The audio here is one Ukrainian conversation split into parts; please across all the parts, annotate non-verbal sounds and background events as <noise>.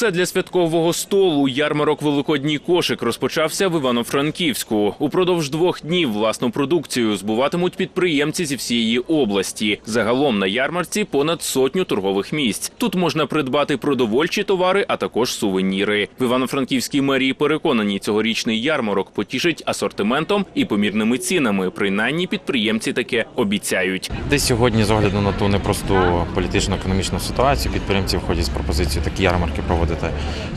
Все для святкового столу. Ярмарок Великодній кошик розпочався в Івано-Франківську. Упродовж двох днів власну продукцію збуватимуть підприємці зі всієї області. Загалом на ярмарці понад сотню торгових місць. Тут можна придбати продовольчі товари, а також сувеніри. В Івано-Франківській мерії переконані, цьогорічний ярмарок потішить асортиментом і помірними цінами. Принаймні підприємці таке обіцяють. Десь сьогодні, з огляду на ту непросту політично-економічну ситуацію, підприємці входять з пропозицією такі ярмарки проводити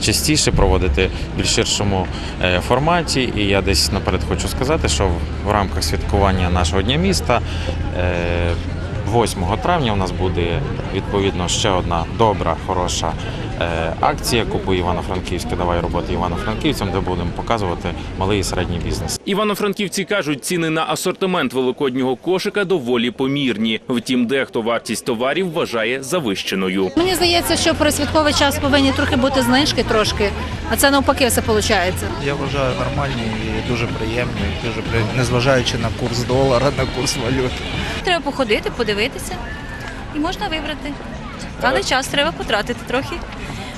частіше, проводити в більш ширшому е, форматі. І я десь наперед хочу сказати, що в рамках святкування нашого дня міста. е, 8 травня у нас буде відповідно ще одна добра, хороша е, акція Купуй Івано-Франківське, давай роботи Івано-Франківцям, де будемо показувати малий і середній бізнес. Івано-франківці кажуть, ціни на асортимент великоднього кошика доволі помірні. Втім, дехто вартість товарів вважає завищеною. Мені здається, що про святковий час повинні трохи бути знижки трошки, а це навпаки все виходить. Я вважаю нормальні і дуже приємні, і дуже приємні, незважаючи на курс долара, на курс валюти. Треба походити, подивитися і можна вибрати. Але час треба потратити трохи,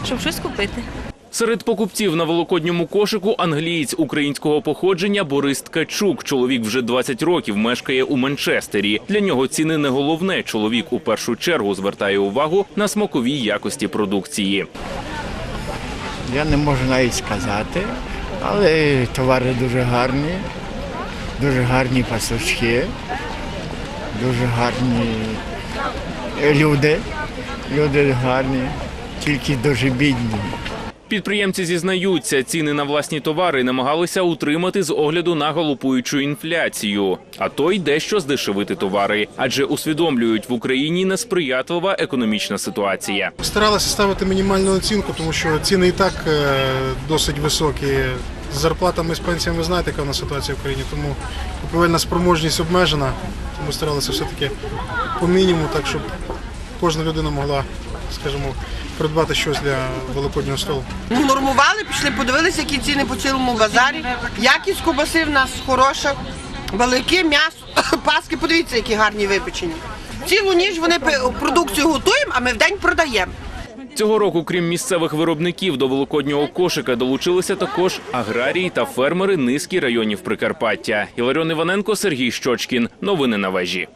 щоб щось купити. Серед покупців на великодньому кошику англієць українського походження Борис Ткачук. Чоловік вже 20 років мешкає у Манчестері. Для нього ціни не головне. Чоловік у першу чергу звертає увагу на смаковій якості продукції. Я не можу навіть сказати, але товари дуже гарні, дуже гарні пасочки, дуже гарні люди. Люди гарні, тільки дуже бідні. Підприємці зізнаються, ціни на власні товари намагалися утримати з огляду на галопуючу інфляцію, а то й дещо здешевити товари, адже усвідомлюють в Україні несприятлива економічна ситуація. Старалися ставити мінімальну оцінку, тому що ціни і так е, досить високі. З зарплатами з пенсіями ви знаєте, яка у нас ситуація в Україні, тому купівельна спроможність обмежена, тому старалися все-таки по мінімуму, так щоб кожна людина могла, скажімо, придбати щось для великоднього столу. Нормували, пішли, подивилися, які ціни по цілому базарі. Якість кубаси в нас хороша, велике м'ясо, <coughs> паски, подивіться, які гарні випечені. Цілу ніч вони продукцію готуємо, а ми в день продаємо. Цього року, крім місцевих виробників, до великоднього кошика долучилися також аграрії та фермери низки районів Прикарпаття. Іларіон Іваненко, Сергій Щочкін. Новини на вежі.